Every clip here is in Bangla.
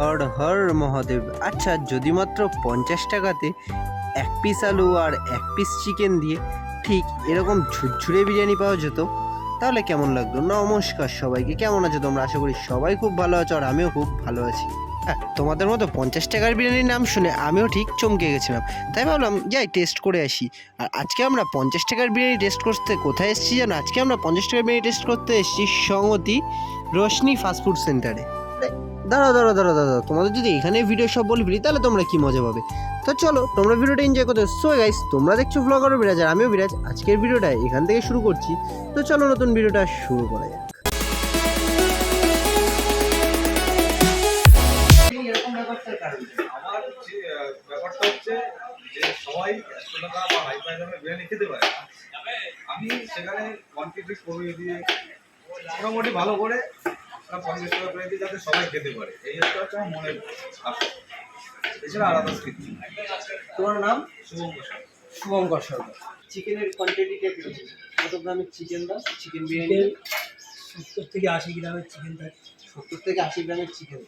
হর হর মহাদেব। আচ্ছা যদি মাত্র পঞ্চাশ টাকাতে এক পিস আলু আর এক পিস চিকেন দিয়ে ঠিক এরকম ঝুরঝুরে বিরিয়ানি পাওয়া যেত, তাহলে কেমন লাগতো? নমস্কার সবাইকে। কেমন আছো তোমরা? আশা করি সবাই খুব ভালো আছো আর আমিও খুব ভালো আছি। হ্যাঁ তোমাদের মতো পঞ্চাশ টাকার বিরিয়ানির নাম শুনে আমিও ঠিক চমকে গেছিলাম। তাই ভাবলাম, যাই টেস্ট করে আসি। আর আজকে আমরা পঞ্চাশ টাকার বিরিয়ানি টেস্ট করতে কোথায় এসেছি জানো? আজকে আমরা পঞ্চাশ টাকার বিরিয়ানি টেস্ট করতে এসেছি সংগতি রোশনি ফাস্টফুড সেন্টারে দাঁড়াও দাঁড়াও দাঁড়াও দাঁড়াও তোমাদের যদি এখানে ভিডিও সব বলে ফেলি, তাহলে তোমরা কি মজা পাবে? তো চলো, তোমরা ভিডিওটা এনজয় করতে সো গাইস তোমরা দেখছ ব্লগারও বিরাজ আর আমিও বিরাজ। আজকের ভিডিওটা এখান থেকে শুরু করছি। তো চলো, নতুন ভিডিওটা শুরু করা যাক। আমি সেখানে কোয়ান্টিটি কমিয়ে দিয়ে মোটামুটি ভালো করে পঞ্চাশ টাকা বিরিয়ানি যাতে সবাই খেতে পারে এই হচ্ছে আমার মনের আশা। এছাড়া আলাদা তোমার নাম? শুভঙ্কর সরকার। চিকেনের কোয়ান্টিটিটা কত গ্রামের চিকেন দাও চিকেন বিরিয়ানি সত্তর থেকে আশি গ্রামের চিকেন থাকে সত্তর থেকে আশি গ্রামের চিকেন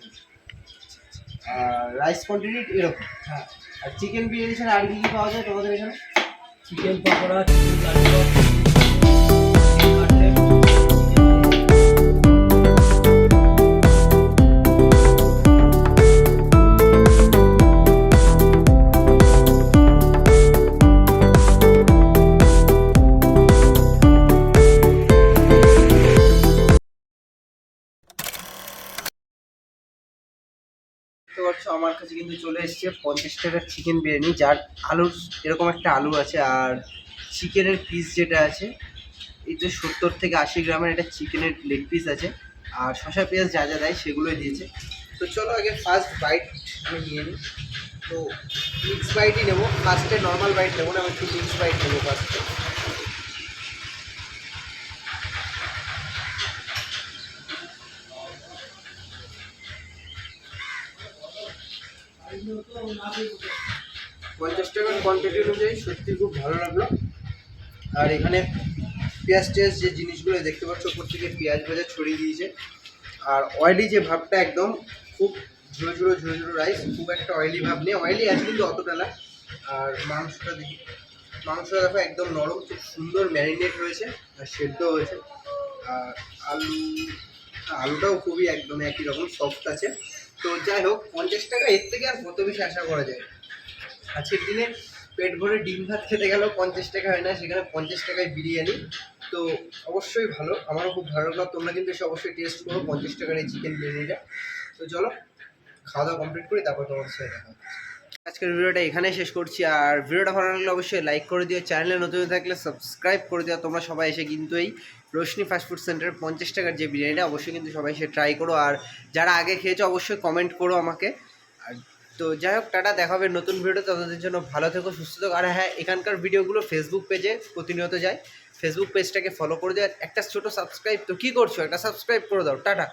আর রাইস কোয়ান্টিটি এরকম? হ্যাঁ। আর চিকেন বিরিয়ানি ছাড়া আর কি কি পাওয়া যায় তোমাদের এখানে? চিকেন পকোড়া চিকেন লালিপপ দেখতে পাচ্ছ, আমার কাছে কিন্তু চলে এসছে পঞ্চাশ টাকার চিকেন বিরিয়ানি, যার আলুর এরকম একটা আলু আছে আর চিকেনের পিস যেটা আছে, এই তো সত্তর থেকে আশি গ্রামের একটা চিকেনের লেগ পিস আছে আর শশা পেঁয়াজ যা যা দেয় সেগুলোই দিয়েছে। তো চলো আগে ফার্স্ট বাইট আমি নিয়ে নিই। তো মিক্স বাইটই নেব। ফার্স্টে নর্মাল বাইট নেব না, আমি একটু মিক্স বাইট নেব ফার্স্টে পঞ্চাশ টাকার কোয়ান্টিটি অনুযায়ী সত্যি খুব ভালো লাগল। আর এখানে পেঁয়াজ টেয়াজ যে জিনিসগুলো দেখতে পাচ্ছ ওপর থেকে পেঁয়াজ ভেজা ছড়িয়ে দিয়েছে। আর অয়েলি যে ভাবটা একদম খুব ঝুড়ো ঝুড়ো ঝুড়ো ঝুড়ো রাইস খুব একটা অয়েলি ভাব নেই। অয়েলি আছে কিন্তু অতটা না। আর মাংসটা দেখি, মাংসটা দেখো একদম নরম, খুব সুন্দর ম্যারিনেট হয়েছে আর সেদ্ধ হয়েছে। আর আলু, আলুটাও খুবই একদম একই রকম সফট আছে। তো যাই হোক, পঞ্চাশ টাকা, এর থেকে আর কত বেশি আশা করা যায়? আজকের দিনে পেট ভরে ডিম ভাত খেতে গেলেও পঞ্চাশ টাকা হয় না, সেখানে পঞ্চাশ টাকায় বিরিয়ানি। তো অবশ্যই ভালো, আমারও খুব ভালো লাগল। তোমরা কিন্তু এসে অবশ্যই টেস্ট করো, পঞ্চাশ টাকার এই চিকেন বিরিয়ানিটা। তো চলো, খাওয়া দাওয়া কমপ্লিট করি তারপর তোমার সাথে দেখা। আজকের ভিডিওটা এখানে শেষ করছি। আর ভিডিওটা ভালো লাগলে অবশ্যই লাইক করে দিও। চ্যানেলে নতুন থাকলে সাবস্ক্রাইব করে দিও। তোমরা সবাই এসে কিন্তু এই রোশনি ফাস্টফুড সেন্টারের পঞ্চাশ টাকার যে বিরিয়ানিটা, অবশ্যই কিন্তু সবাই এসে ট্রাই করো। আর যারা আগে খেয়েছো, অবশ্যই কমেন্ট করো আমাকে। আর তো যাই হোক, টাটা, দেখা হবে নতুন ভিডিও তাদের জন্য ভালো থেকো, সুস্থ থেকো। আর হ্যাঁ এখানকার ভিডিওগুলো ফেসবুক পেজে প্রতিনিয়ত যায়। ফেসবুক পেজটাকে ফলো করে দিও। আর একটা ছোটো সাবস্ক্রাইব তো কী করছ? একটা সাবস্ক্রাইব করে দাও। টাটা।